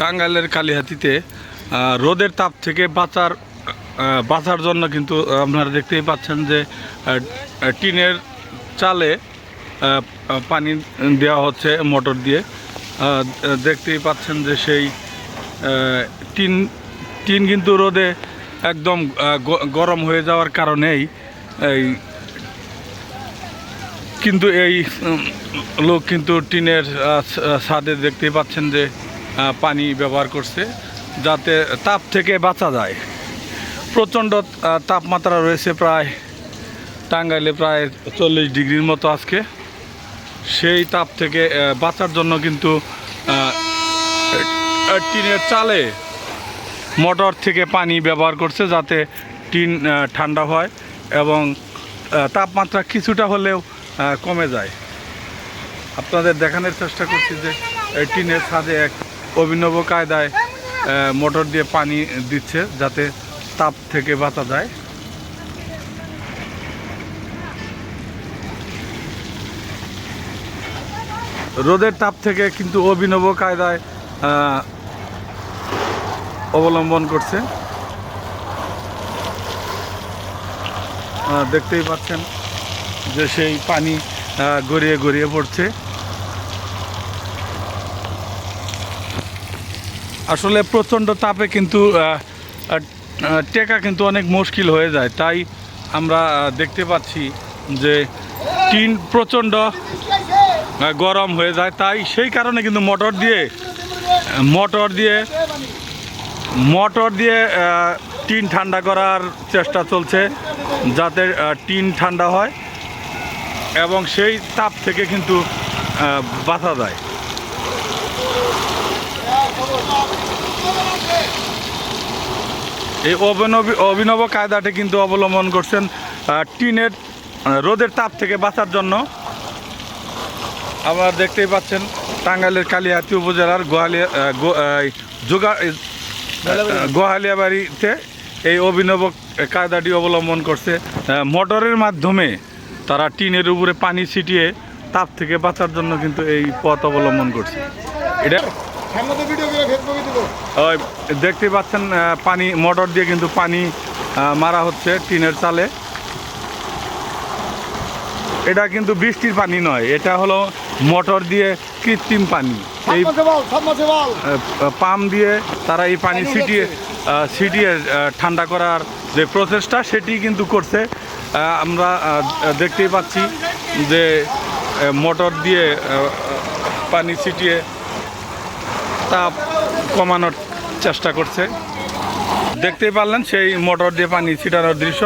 টাঙ্গাইলের কালিহাতিতে রোদের তাপ থেকে বাঁচার বাঁচার জন্য কিন্তু আপনারা দেখতেই পাচ্ছেন যে টিনের চালে পানি দেওয়া হচ্ছে, মোটর দিয়ে। দেখতেই পাচ্ছেন যে সেই টিন টিন কিন্তু রোদে একদম গরম হয়ে যাওয়ার কারণেই এই কিন্তু এই লোক কিন্তু টিনের ছাদে দেখতেই পাচ্ছেন যে পানি ব্যবহার করছে যাতে তাপ থেকে বাঁচা যায়। প্রচণ্ড তাপমাত্রা রয়েছে প্রায় টাঙ্গাইলে প্রায় চল্লিশ ডিগ্রির মতো আজকে। সেই তাপ থেকে বাঁচার জন্য কিন্তু টিনের চালে মোটর থেকে পানি ব্যবহার করছে যাতে টিন ঠান্ডা হয় এবং তাপমাত্রা কিছুটা হলেও কমে যায়। আপনাদের দেখানোর চেষ্টা করছি যে টিনের ছাদে এক অভিনব কায়দায় মোটর দিয়ে পানি দিচ্ছে যাতে তাপ থেকে বাঁচা যায়। রোদের তাপ থেকে কিন্তু অভিনব কায়দায় অবলম্বন করছে। দেখতেই পাচ্ছেন যে সেই পানি গড়িয়ে গড়িয়ে পড়ছে। আসলে প্রচণ্ড তাপে কিন্তু টেকা কিন্তু অনেক মুশকিল হয়ে যায়। তাই আমরা দেখতে পাচ্ছি যে টিন প্রচণ্ড গরম হয়ে যায়। তাই সেই কারণে কিন্তু মোটর দিয়ে মোটর দিয়ে মোটর দিয়ে টিন ঠান্ডা করার চেষ্টা চলছে যাতে টিন ঠান্ডা হয় এবং সেই তাপ থেকে কিন্তু বাঁচা যায়। এই অভিনব অভিনব কায়দাটি কিন্তু অবলম্বন করছেন টিনের রোদের তাপ থেকে বাঁচার জন্য। আপনারা দেখতেই পাচ্ছেন টাঙ্গাইলের কালিহাতি উপজেলার গোহালিয়া গোহালিয়াবাড়িতে এই অভিনব কায়দাটি অবলম্বন করছে। মোটরের মাধ্যমে তারা টিনের উপরে পানি ছিটিয়ে তাপ থেকে বাঁচার জন্য কিন্তু এই পথ অবলম্বন করছে। এটা ওই দেখতেই পাচ্ছেন পানি মোটর দিয়ে কিন্তু পানি মারা হচ্ছে টিনের চালে। এটা কিন্তু বৃষ্টির পানি নয় এটা হলো মোটর দিয়ে কৃত্রিম পানি। এই পাম্প দিয়ে তারা এই পানি ছিটিয়ে ছিটিয়ে ঠান্ডা করার যে প্রচেষ্টা সেটি কিন্তু করছে। আমরা দেখতেই পাচ্ছি যে মোটর দিয়ে পানি ছিটিয়ে কমানোর চেষ্টা করছে। দেখতেই পারলেন সেই মোটর দিয়ে পানি ছিটানোর দৃশ্য।